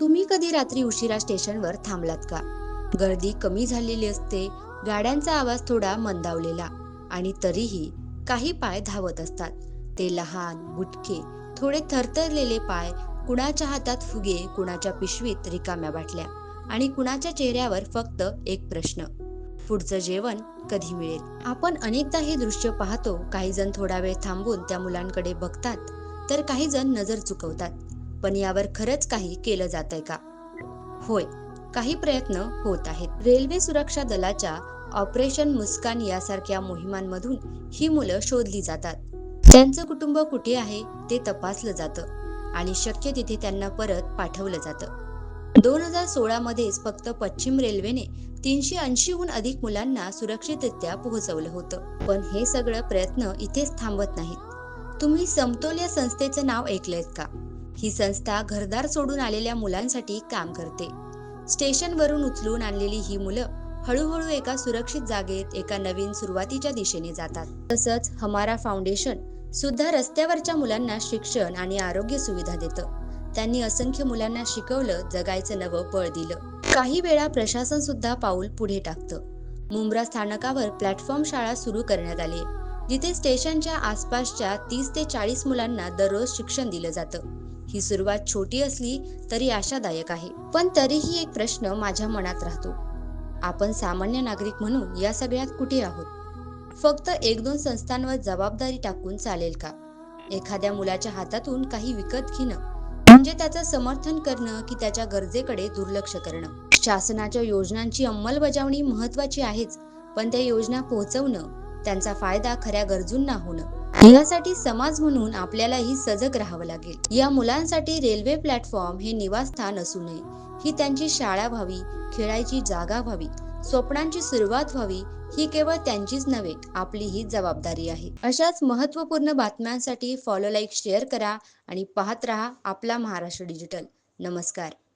तुम्ही कधी रात्री उशिरा स्टेशनवर थांबलात का? गर्दी कमी झालेली असते गाड्यांचा आवाज थोडा मंदावलेला आणि तरीही काही पाय धावत असतात. ते लहान बुटके थोडे थरथरलेले पाय कुणाच्या हातात फुगे कुणाच्या पिशवीत रिकाम्या बाटल्या आणि कुणाच्या चेहऱ्यावर फक्त एक प्रश्न. पुढचं जेवण कधी मिळेल? आपण अनेकदा हे दृश्य पाहतो काही जण थोडा वेळ थांबून त्या मुलांकडे बघतात तर काही जण नजर चुकवतात. पण यावर खरंच काही केलं जात आहे का? होय काही प्रयत्न होत आहेत. रेल्वे सुरक्षा दलाच्या ऑपरेशन मुस्कान यासारख्या मोहिमांमधून ही मुलं शोधली जातात. त्यांचं कुटुंब कुठे आहे ते तपासलं जातं आणि शक्य तिथे त्यांना परत पाठवलं जातं. दोन हजार सोळा मध्येच फक्त पश्चिम रेल्वेने तीनशे ऐंशीहून अधिक मुलांना सुरक्षितरित्या पोहोचवलं होतं. पण हे सगळं प्रयत्न इथेच थांबत नाहीत. तुम्ही समतोल या संस्थेचं नाव ऐकलंयत का? ही संस्था घरदार सोडून आलेल्या मुलांसाठी काम करते. स्टेशनवरून उचलून आणलेली ही मुलं हळूहळू एका सुरक्षित जागेत एका नवीन सुरुवातीच्या दिशेने जातात. तसंच हमारा फाउंडेशन सुद्धा रस्त्यावरच्या मुलांना शिक्षण आणि आरोग्य सुविधा देतं. त्यांनी असंख्य मुलांना शिकवलं जगायचं नवं पळ दिलं. काही वेळा प्रशासन सुद्धा पाऊल पुढे टाकतं. मुंब्रा स्थानकावर प्लॅटफॉर्म शाळा सुरू करण्यात आली जिथे स्टेशनच्या आसपासच्या तीस ते चाळीस मुलांना दररोज शिक्षण दिलं जातं. ही सुरुवात छोटी असली तरी आशादायक आहे. पण तरीही एक प्रश्न माझ्या मनात राहतो. आपण सामान्य नागरिक म्हणून या सगळ्यात कुठे आहोत? फक्त एक दोन संस्थांवर जबाबदारी टाकून चालेल का? एखाद्या मुलाच्या हातातून काही विकत घेणं म्हणजे त्याचं समर्थन करणं की त्याच्या गरजेकडे दुर्लक्ष करणं. शासनाच्या योजनांची अंमलबजावणी महत्वाची आहेच पण त्या योजना पोहोचवणं त्यांचा फायदा खऱ्या गरजूंना होणं. यासाठी समाज म्हणून आपल्यालाही सजग राहावं लागेल. या मुलांसाठी रेल्वे प्लॅटफॉर्म हे निवासस्थान असू नये. ही त्यांची शाळा व्हावी खेळायची जागा व्हावी स्वप्नांची सुरुवात व्हावी ही केवळ त्यांचीच नव्हे आपली ही जबाबदारी आहे. अशाच महत्त्वपूर्ण बातम्यांसाठी फॉलो लाईक शेअर करा आणि पाहत रहा आपला महाराष्ट्र डिजिटल नमस्कार.